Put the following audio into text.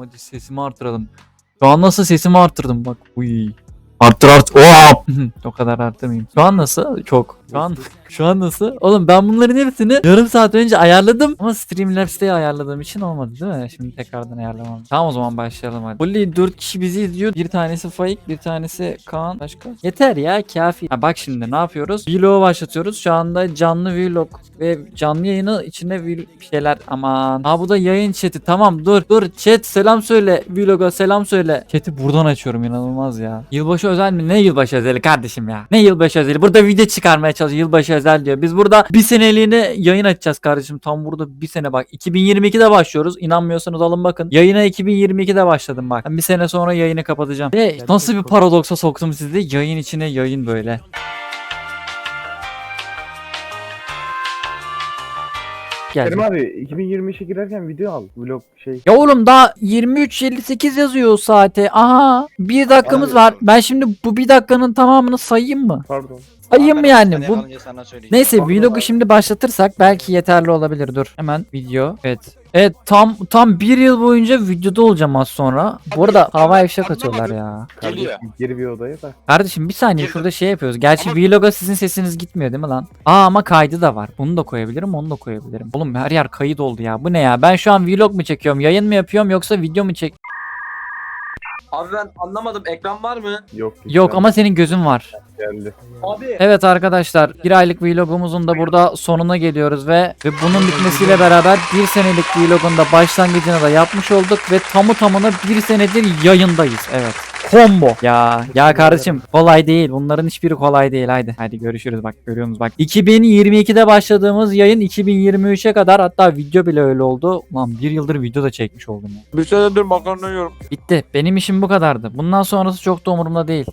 hadi sesimi artıralım. Şu an nasıl sesimi arttırdım bak. Uy. Arttır art. Oha! o kadar arttırmayayım. Şu an nasıl? Çok. Şu an şu an nasıl? Oğlum ben bunların hepsini yarım saat önce ayarladım ama Streamlabs'te ayarladığım için olmadı değil mi? Şimdi tekrardan ayarlamam. Tamam o zaman başlayalım hadi. Bully 4 kişi bizi izliyor. Bir tanesi Faik, bir tanesi Kaan. Başka? Yeter ya kafi. Ha bak şimdi ne yapıyoruz? Vlog'u başlatıyoruz. Şu anda canlı vlog ve canlı yayını içinde bir şeyler aman. Ha bu da yayın chat'i. Tamam dur dur chat selam söyle. Vlog'a selam söyle. Chat'i buradan açıyorum inanılmaz ya. Yılbaşı özel mi? Ne yılbaşı özeli kardeşim ya? Ne yılbaşı özeli? Burada video çıkarmaya çalışıyor. Yılbaşı özel diyor. Biz burada bir seneliğine yayın açacağız kardeşim. Tam burada bir sene bak. 2022'de başlıyoruz. İnanmıyorsanız alın bakın. Yayına 2022'de başladım bak. Ben bir sene sonra yayını kapatacağım. Ve nasıl bir paradoksa soktum sizi? Yayın içine yayın böyle. Geldi. Kerim abi 2023'e girerken video al. Vlog şey. Ya oğlum daha 23.58 yazıyor saate. Aha bir dakikamız Abi- var. Ben şimdi bu bir dakikanın tamamını sayayım mı? Pardon. Ben yani? Bu yakalayınca sana söyleyeceğim. Neyse vlogu şimdi başlatırsak belki yeterli olabilir. Dur hemen video. Evet. Evet tam tam bir yıl boyunca videoda olacağım az sonra. Bu arada hava ifşak atıyorlar ya. Geliyor. Kardeşim gir bir odaya da. Kardeşim bir saniye şurada şey yapıyoruz. Gerçi vloga sizin sesiniz gitmiyor değil mi lan? Aa ama kaydı da var. Bunu da koyabilirim onu da koyabilirim. Oğlum her yer kayıt oldu ya. Bu ne ya? Ben şu an vlog mu çekiyorum? Yayın mı yapıyorum yoksa video mu çek? Abi ben anlamadım ekran var mı? Yok. Yok ama senin gözün var. Geldi. Abi Evet arkadaşlar bir aylık vlogumuzun da burada sonuna geliyoruz ve ve bunun bitmesiyle beraber bir senelik vlogun da başlangıcını da yapmış olduk ve tamı tamına bir senedir yayındayız. Evet. Combo. Ya ya kardeşim kolay değil. Bunların hiçbiri kolay değil. Haydi. Hadi görüşürüz bak görüyor musunuz bak. 2022'de başladığımız yayın 2023'e kadar hatta video bile öyle oldu. Lan bir yıldır video da çekmiş oldum ya. Bir senedir makarna yiyorum. Bitti. Benim işim bu kadardı. Bundan sonrası çok da umurumda değil.